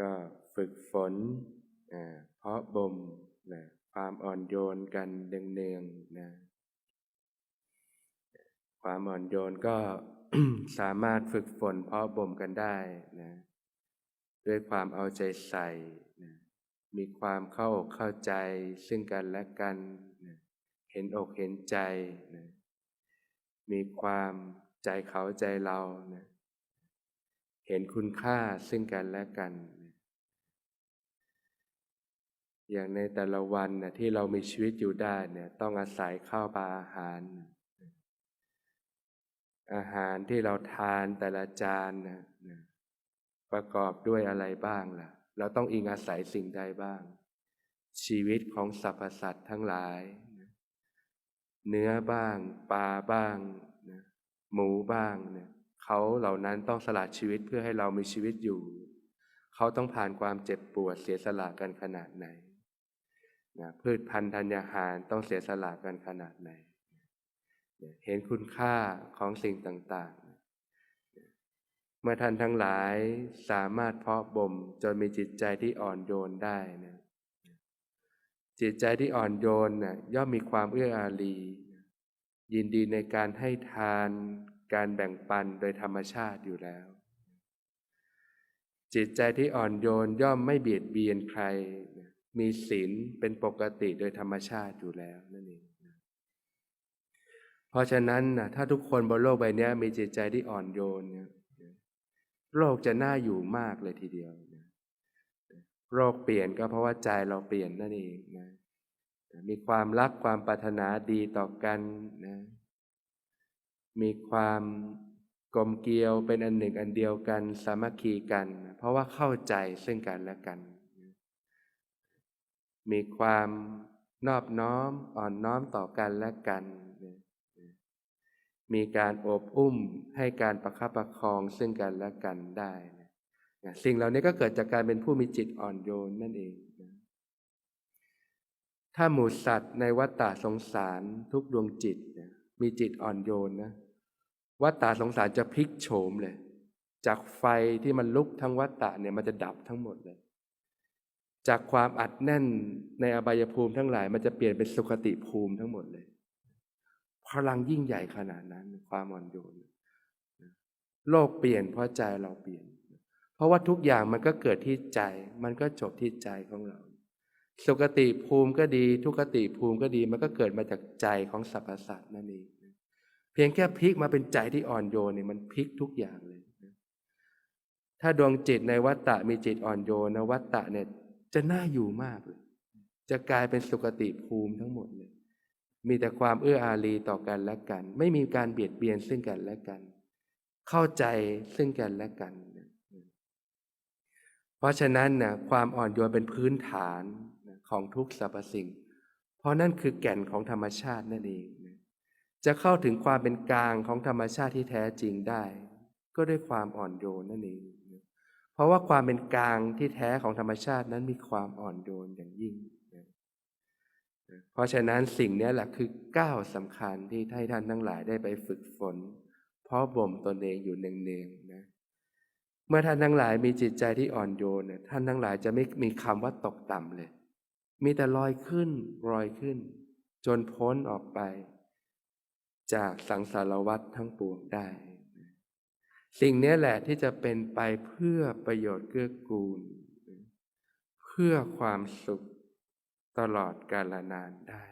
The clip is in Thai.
ก็ฝึกฝนเพาะบ่มนะความอ่อนโยนกันเนืองๆนะความอ่อนโยนก็สามารถฝึกฝนเพาะบ่มกันได้นะด้วยความเอาใจใส่นะมีความเข้าอกเข้าใจซึ่งกันและกันนะเห็นอกเห็นใจนะมีความใจเขาใจเรานะเห็นคุณค่าซึ่งกันและกันน อย่างในแต่ละวันนะที่เรามีชีวิตอยู่ได้เนี่ยต้องอาศัยข้าวปลาอาหาร อาหารที่เราทานแต่ละจานนะประกอบด้วยอะไรบ้างล่ะ เราต้องอิงอาศัยสิ่งใดบ้าง ชีวิตของสรรพสัตว์ทั้งหลาย เนื้อบ้างปลาบ้างนะหมูบ้างเนี่ยเขาเหล่านั้นต้องสละชีวิตเพื่อให้เรามีชีวิตอยู่ เขาต้องผ่านความเจ็บปวดเสียสละกันขนาดไหน นะพืชพันธุ์ธัญญาหารต้องเสียสละกันขนาดไหนเห็นคุณค่าของสิ่งต่างๆเมื่อท่านทั้งหลายสามารถเพาะบ่มจนมีจิตใจที่อ่อนโยนได้นะจิตใจที่อ่อนโยนนะย่อมมีความเอื้ออารียินดีในการให้ทาน การแบ่งปันโดยธรรมชาติอยู่แล้วจิตใจที่อ่อนโยนย่อมไม่เบียดเบียนใคร มีศีลเป็นปกติโดยธรรมชาติอยู่แล้วนั่นเองเพราะฉะนั้นนะถ้าทุกคนบนโลกใบนี้มีจิตใจที่อ่อนโยนเนี่ยโลกจะน่าอยู่มากเลยทีเดียวนะโรคเปลี่ยนก็เพราะว่าใจเราเปลี่ยนนั่นเองนะมีความรักความปรารถนาดีต่อกันนะมีความกลมเกลียวเป็นอันหนึ่งอันเดียวกัน สามัคคีกัน เพราะว่าเข้าใจซึ่งกันและกัน มีความนอบน้อมอ่อนน้อมต่อกันและกัน มีการโอบอุ้มให้การประคับประคองซึ่งกันและกันได้นะสิ่งเหล่านี้ก็เกิดจากการเป็นผู้มีจิตอ่อนโยนนั่นเองนะถ้าหมู่สัตว์ในวัฏฏะสงสารทุกดวงจิตนะมีจิตอ่อนโยนนะวัฏฏะสงสารจะพลิกโฉมเลย จากไฟที่มันลุกทั้งวัฏฏะเนี่ยมันจะดับทั้งหมดเลย จากความอัดแน่นในอบายภูมิทั้งหลาย มันจะเปลี่ยนเป็นสุขติภูมิทั้งหมดเลย พลังยิ่งใหญ่ขนาดนั้นความอ่อนโยนโลกเปลี่ยนเพราะใจเราเปลี่ยน เพราะว่าทุกอย่างมันก็เกิดที่ใจ มันก็จบที่ใจของเรา สุขติภูมิก็ดี ทุกขติภูมิก็ดี มันก็เกิดมาจากใจของสรรพสัตว์นั่นเองเพียงแค่พลิกมาเป็นใจที่อ่อนโยนเนี่ยมันพลิกทุกอย่างเลย ถ้าดวงจิตในวัฏฏะมีจิตอ่อนโยนนะวัฏฏะเนี่ย จะน่าอยู่มากเลย จะกลายเป็นสุขติภูมิทั้งหมดเลย มีแต่ความเอื้ออารีต่อกันและกัน ไม่มีการเบียดเบียนซึ่งกันและกัน เข้าใจซึ่งกันและกัน เพราะฉะนั้นนะความอ่อนโยนเป็นพื้นฐานของทุกสรรพสิ่ง เพราะนั่นคือแก่นของธรรมชาตินั่นเองจะเข้าถึงความเป็นกลางของธรรมชาติที่แท้จริงได้ ก็ด้วยความอ่อนโยนนั่นเอง ราะว่าความเป็นกลางที่แท้ของธรรมชาตินั้นมีความอ่อนโยนอย่างยิ่ง เพราะฉะนั้นสิ่งนี้แหละคือก้าวสำคัญที่ให้ท่านทั้งหลายได้ไปฝึกฝน เพราะบ่มตนเองอยู่เนืองๆนะ เมื่อท่านทั้งหลายมีจิตใจที่อ่อนโยนท่านทั้งหลายจะไม่มีคำว่าตกต่ำเลย มีแต่ลอยขึ้นลอยขึ้น จนพ้นออกไป จากสังสารวัฏทั้งปวงได้ สิ่งนี้แหละที่จะเป็นไปเพื่อประโยชน์เกื้อกูล เพื่อความสุขตลอดกาลนานได้